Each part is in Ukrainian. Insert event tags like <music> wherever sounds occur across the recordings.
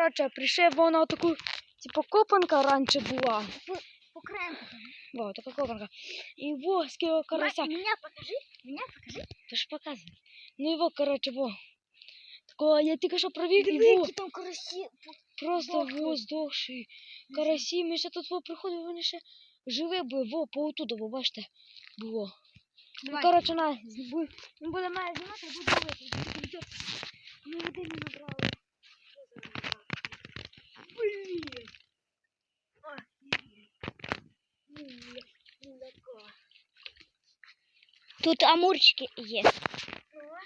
Коротше, прийшов вона таку, типу, копанка раніше була. Покренка. Во, така копанка. І во, скільки карася. Меня покажи. Меня покажи. Ти ж показуй. Ну і во, коротше, во. Такого я тільки що провів і во. Там карасі. Просто во здохший. Карасі, ми ще тут во приходили, вони ще живі були, во, поотуда, во, бачите, було. Ну, Давай. коротше, на, з- бу- він буде мене знімати, а буде ловити. Ми води не набрали. Така. Тут амурчики є. Ну, а?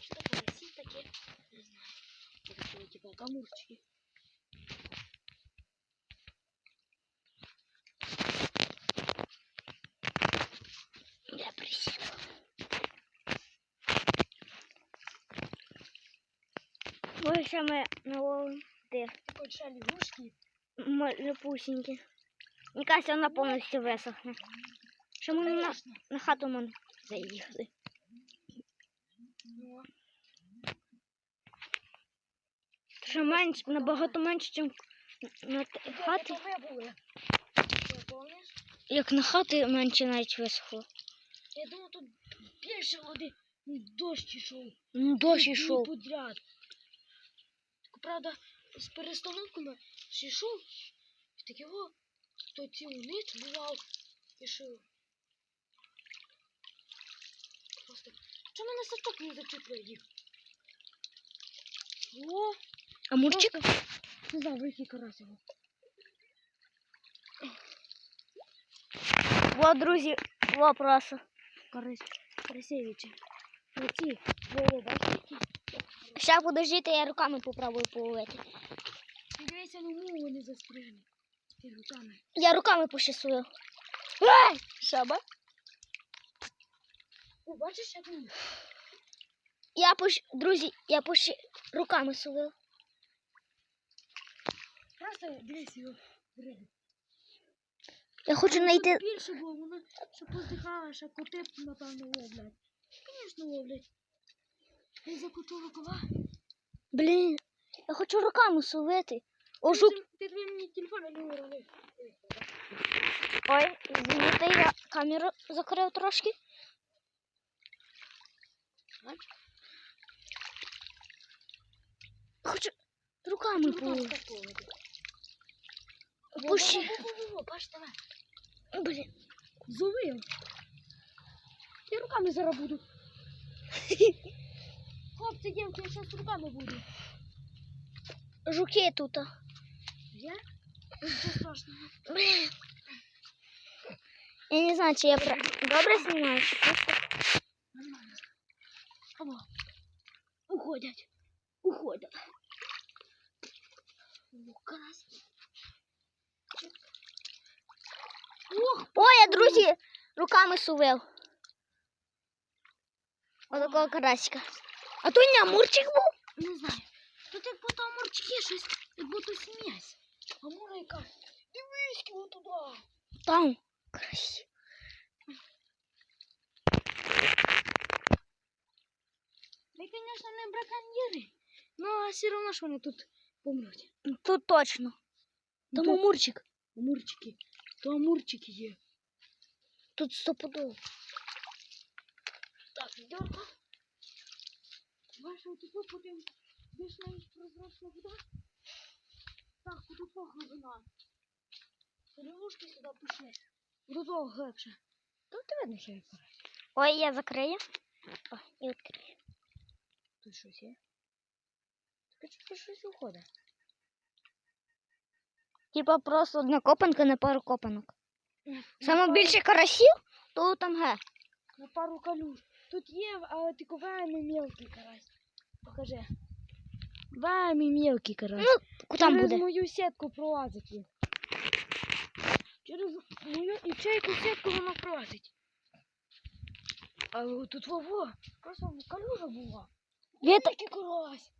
Що карасі таке? Не знаю. Такі, типа, камурчики. Я присів. Ось саме наловим де Такой ще лягушки. малюпусенькі. Мені кажется, вона повністю висохне. Що ми на, на хату ми заїхали. Що менш, набагато менше, ніж на хати. Як на хати менше навіть висохло. Я думав, тут більше води. Дощ ішов. Дощ ішов. Подряд. Правда, з перестановками ж ішов. І так його то цілу ніч бував. Ішов. Просто. Чому мене сачок не зачепив їх? О, Амурчик? не знаю, в який карась його. Во, друзі, во просто. Карась. Карасевичі. Оці. Во, бачите, Ща подождите, я руками попробую половити. Дивіться, ну мову вони застрягли. Руками. Я руками пощасую. Ай! Шаба. О, бачиш, як вони? Я пощ... Друзі, я пощ... руками сувив. Просто дивись його. Диви. Я хочу знайти. Більше було, воно що поздихало, що коти, напевно, ловлять. Звісно, ловлять. Я закочу рукава. Блін, я хочу руками сувити. О, жук. Ти, твій мені телефон не уронив. Ой, звідти я камеру закрив трошки. Хочу руками половити. Пущи. Во-во-во-во, давай. Блін. Зловив. Я руками зараз буду. <laughs> Хлопці, дівки, я зараз руками буду. Жуки тут. Я? Нічого страшного. Блін. Я не знаю, чи я про... добре знімаю, чи просто. Нормально. Алло. Уходять. Уходять. О, карась. Ох, Ой, я, друзі, руками сувив. Отакого карасика. А то не амурчик був? не знаю. Тут як будто амурчики щось, як будто смесь. Амура яка. І виськи отуда. Там. Красиво. Ми, звісно, не браконьєри. Ну, а все одно ж вони тут помруть. Тут точно. Там Тут амурчик. амурчики. То амурчики є. Тут стопудово. Так, дерка. Ваша тут потім більш-менш прозрачна вода. Так, тут того глибина. Лягушки сюди пішли. До того глибше. Тут видно, що я карась. Ой, я закрию. О, і відкрию. Тут щось є. Тут щось уходить. Типа просто одна копанка на пару копанок. Саме більше карасів, то там ге. На пару калюш. Тут є, але тільки вельми мелкий карась. Покажи. Вельми мелкий карась. Ну, там Через буде. мою сітку пролазить він. Через мою і чайку сітку воно пролазить. А о, тут вово. Просто калюжа була. Віта... Який карась.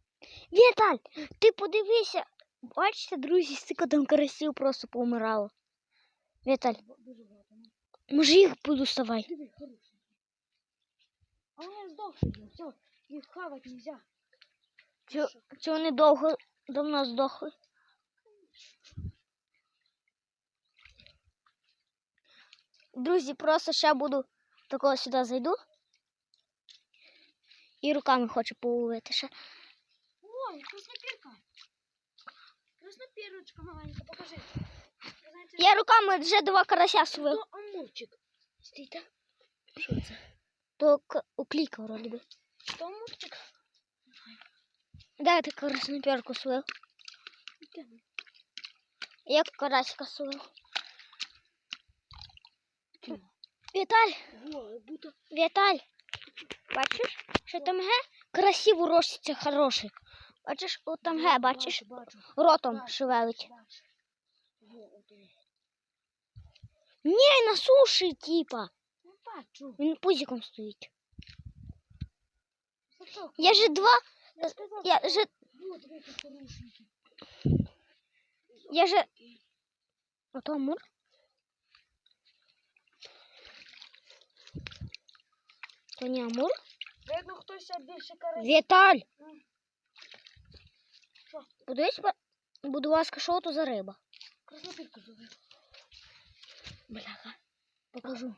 Віталь, ти подивися. Бачите, друзі, стільки там карасів просто помирало. Віталь, ну. може їх буду ставай. А вони здохші, все, їх хавати нельзя. Чи, чи вони довго давно здохли? Друзі, просто ще буду такого сюди зайду. І руками хочу половити ще. Ой, краснопірка. Краснопірочка маленька, покажи. Я руками вже два карася свив. амурчик. Стійте. Що це? То к- уклейка вроді би. То амурчик. Де ти краснопірку свив? Як карасика? Віталь, як будто Віталь, бачиш, що там ге красиво роститься хороший. Бачиш, от там ге, бачиш, Бачу, бачу. ротом шевелить. Ні, на суші, типа. Бачу. Він пузиком стоїть. Я же два, я сказав, я же, Вот, я же... Ото Амур? То не Амур? Видно, хтось більше карась. Віталь! М. Подивись, будь ласка, що то за риба? Краснопірку зловив. Бляха. Покажу.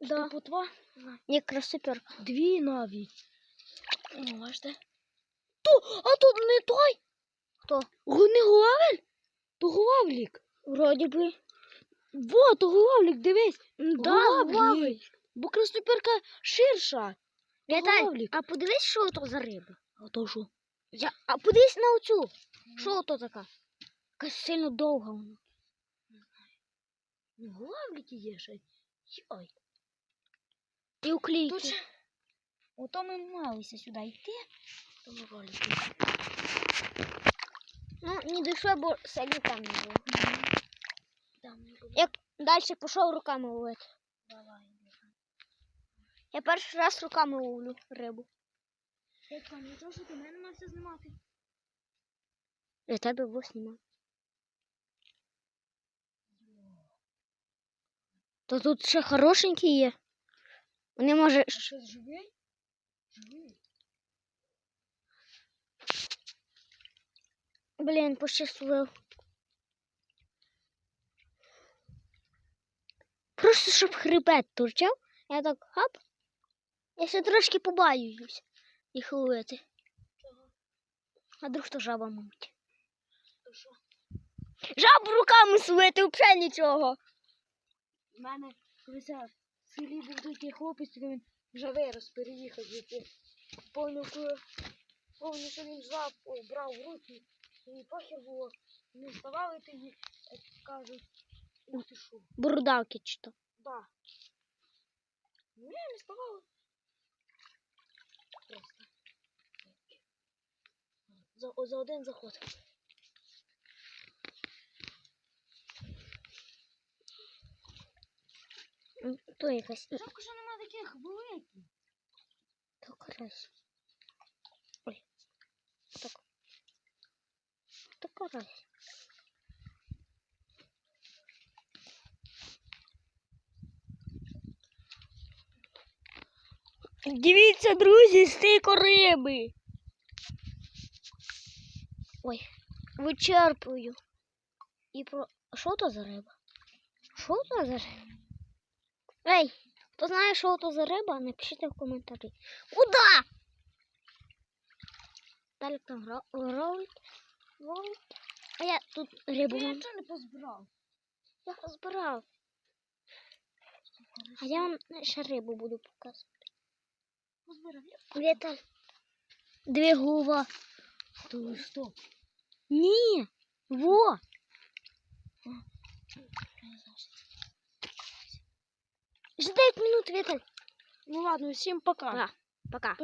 Да. Путва? Ні, красоперка. Дві навіть. Ну, бачите? То, а тут не той. Хто? Не гуавель? То гуавлік. Вроді би. Во, то гуавлік, дивись. Да, Гуавлік. гуавлік. Бо краснопірка ширша. Віталь, а подивись, що то за риба? А то що? Я... А подивись на оцю. Що то така? Якась сильно довга вона. Ну, гуавліки є ще. Йой. І уклейки. Тут. Ото ми малися сюди йти. То гуавліки. Ну, не дійшло, бо сильно там не було. Там не було. Як далі пішов руками ловити. Давай. Я перший раз руками ловлю рибу. Дядько, нічого, що ти мене мався знімати. Я тебе був знімав. То тут ще хорошенькі є. Вони може. А що, живий? Живий. Блін, пощасливив. Просто щоб хребет турчав, я так хап. Я ще трошки побаююсь їх ловити. Чого? А друг то жаба мабуть. Що? Руками свити, взагалі нічого. У мене колись в селі був такий хлопець, він вже вирос, переїхав звідти. Повно, коли- повно, що він жаб о, брав в руки, і похер було. Не вставали тоді, як кажуть, ух ти що. Бородавки чи то. Да. Ні, не вставали. Просто. За, за один заход. То якась. Жалко, що нема таких великих. То карась. Ой. Так. То карась. Дивіться, друзі, стейко риби. Ой, вичерпую. І про. Що то за риба? Що то за риба? Ей, хто знає, що то за риба, напишіть в коментарі. Куда? Далі там. Ролик. А я тут рибу. Я нічого не позбирав. Я розбирав. А я вам ще рибу буду показувати. Позбирав. Віталь. Дві гува. То що? Ні. Во. Ще 9 минут, Виталь. Ну ладно, всем пока. Да. Пока.